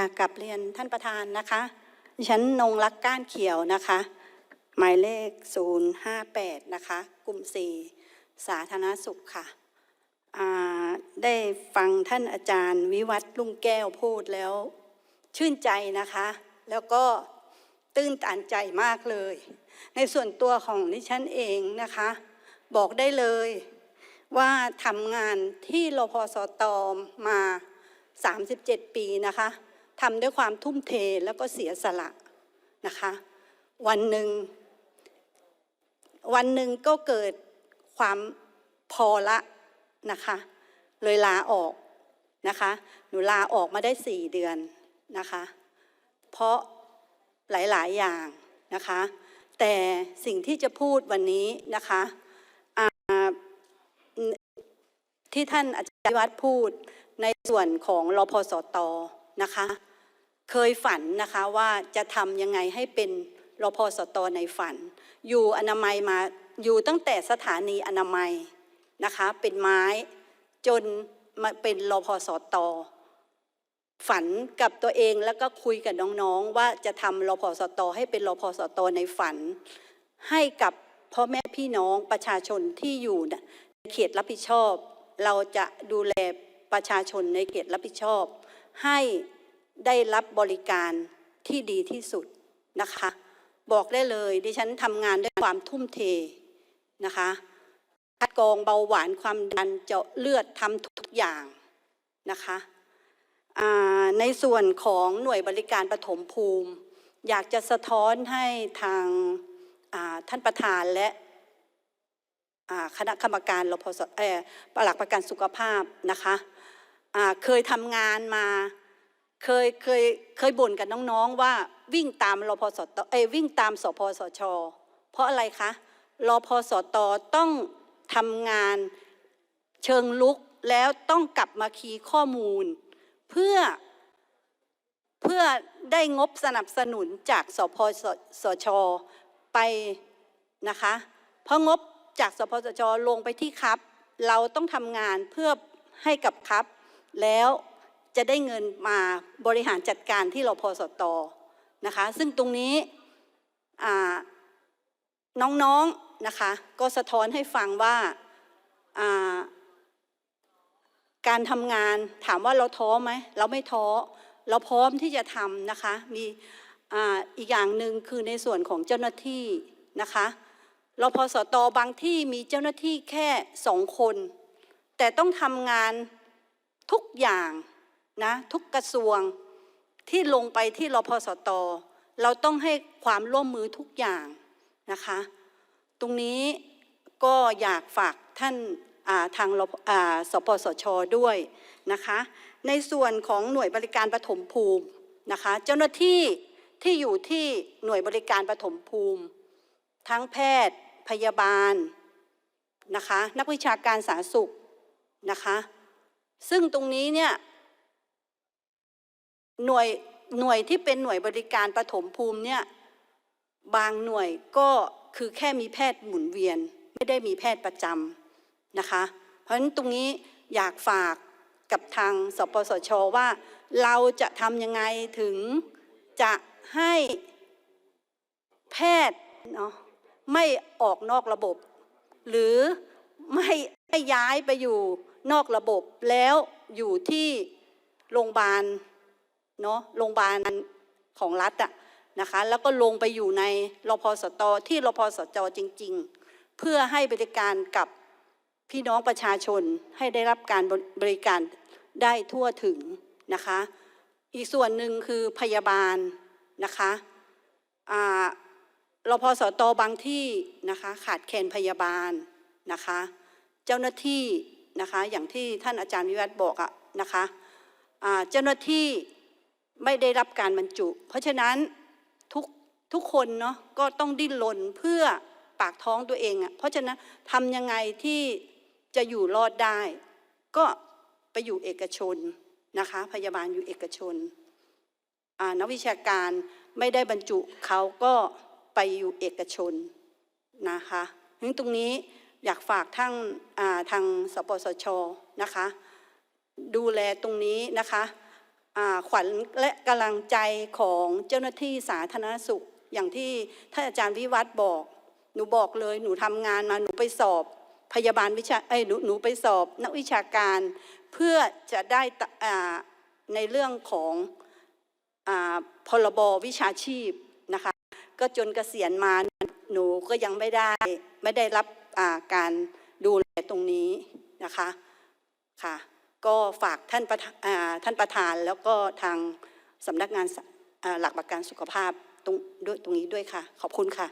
ค่ะกลับเรียนท่านประธานนะคะดิฉันนงรักก้านเขียวนะคะ หมายเลข 058 นะคะ กลุ่ม 4 สาธารณสุขค่ะ ได้ฟังท่านอาจารย์วิวัฒน์ลุงแก้วพูดแล้ว ชื่นใจนะคะ แล้วก็ตื้นตันใจมากเลย ในส่วนตัวของดิฉันเองนะคะ บอกได้เลยว่าทำงานที่รพสตอมา37 ปีนะคะ ทำด้วยความทุ่มเทแล้วก็เสียสละนะคะ วันหนึ่ง วันหนึ่งก็เกิดความพอละนะคะ เลยลาออกนะคะ หนูลาออกมาได้สี่เดือนนะคะ เพราะหลาย ๆ อย่างนะคะ แต่สิ่งที่จะพูดวันนี้นะคะที่ท่านอาจารย์วิวัฒน์พูดในส่วนของรพสตนะคะ เคยฝันนะคะว่าจะทำยังไงให้เป็นรพสตในฝัน อยู่อนามัยมาอยู่ตั้งแต่สถานีอนามัยนะคะเป็นไม้จนมาเป็นรพสตฝันกับตัวเองแล้วก็คุยกับน้องๆ ว่าจะทำรพสตให้เป็นรพสตในฝัน ให้กับพ่อแม่พี่น้องประชาชนที่อยู่ในเขตรับผิดชอบ เราจะดูแลประชาชนในเขตรับผิดชอบ ให้ ได้รับบริการที่ดีที่สุดนะคะ บอกได้เลยดิฉันทำงานด้วยความทุ่มเทนะคะคัดกรองเบาหวานความดันเจาะเลือดทำทุกอย่างนะคะในส่วนของหน่วยบริการปฐมภูมิ อยากจะสะท้อนให้ทางาท่านประธานและคณะกรรมการรพสเออหลักประกันสุขภาพนะคะเคยทำงานมา เคยเคยเคยบ่นกับน้องๆว่าวิ่งตามรพสตเอวิ่งตามสพสช เพราะอะไรคะรพสตต้องทำงานเชิงลุกแล้วต้องกลับมาคีย์ข้อมูล เพื่อเพื่อได้งบสนับสนุนจากสพสสชไปนะคะ เพราะงบจากสพสช ลงไปที่ครับ เราต้องทำงานเพื่อให้กับครับแล้ว จะได้เงินมาบริหารจัดการที่รพสตอนะคะซึ่งตรงนี้น้องๆนะคะก็สะท้อนให้ฟังว่าการทำงานถามว่าเราท้อไหมเราไม่ท้อเราพร้อมที่จะทำนะคะมีออีกอย่างหนึ่งคือในส่วนของเจ้าหน้าที่นะคะรพสตบางที่มีเจ้าหน้าที่แค่สองคน แต่ต้องทำงานทุกอย่าง นะทุกกระทรวงที่ลงไปที่รพสต เราต้องให้ความร่วมมือทุกอย่างนะคะ ตรงนี้ก็อยากฝากท่านาทางาสปสชด้วยนะคะ ในส่วนของหน่วยบริการปฐมภูมินะคะ เจ้าหน้าที่ที่อยู่ที่หน่วยบริการปฐมภูมิ ทั้งแพทย์พยาบาลนะคะ นักวิชาการสาธารณสุขนะคะ ซึ่งตรงนี้เนี่ย หน่วยหน่วยที่เป็นหน่วยบริการปฐมภูมิเนี่ยบางหน่วยก็คือแค่มีแพทย์หมุนเวียน ไม่ได้มีแพทย์ประจำนะคะ เพราะฉะนั้นตรงนี้อยากฝากกับทางสปสชว่า เราจะทำยังไงถึงจะให้แพทย์เนาะไม่ออกนอกระบบ หรือไม่ไม่ย้ายไปอยู่นอกระบบแล้วอยู่ที่โรงพยาบาล เนาะโรงพยาบาลของรัฐอะนะคะแล้วก็ลงไปอยู่ในรพสตที่รพสจจริง ๆ เพื่อให้บริการกับพี่น้องประชาชนให้ได้รับการบริการได้ทั่วถึงนะคะ อีกส่วนหนึ่งคือพยาบาลนะคะอ่ารพสตบางที่นะคะขาดแคลนพยาบาลนะคะ เจ้าหน้าที่นะคะอย่างที่ท่านอาจารย์วิวัฒน์บอกอะนะคะเจ้าหน้าที่ ไม่ได้รับการบรรจุ เพราะฉะนั้นทุกทุกคนเนาะก็ต้องดิ้นรนเพื่อปากท้องตัวเองอะเพราะฉะนั้นทำยังไงที่จะอยู่รอดได้ ก็ไปอยู่เอกชนนะคะ พยาบาลอยู่เอกชนนักวิชาการไม่ได้บรรจุเขาก็ไปอยู่เอกชนนะคะถึงตรงนี้อยากฝากทั้งทางสปสชนะคะ ดูแลตรงนี้นะคะ ขวัญและกำลังใจของเจ้าหน้าที่สาธารณสุข อย่างที่ท่านอาจารย์วิวัฒน์บอก หนูบอกเลยหนูทำงานมาหนูไปสอบพยาบาลวิชาเอ้หนูหนูไปสอบนักวิชาการ เพื่อจะได้ในเรื่องของอพรบวิชาชีพนะคะก็จนเกษียณมาหนูก็ยังไม่ได้ไม่ได้รับการดูแลตรงนี้นะคะค่ะ ก็ฝากท่านประธานอ่าท่านประธานแล้วก็ทางสำนักงานหลักประกันสุขภาพตรงด้วยตรงนี้ด้วยค่ะ ขอบคุณค่ะ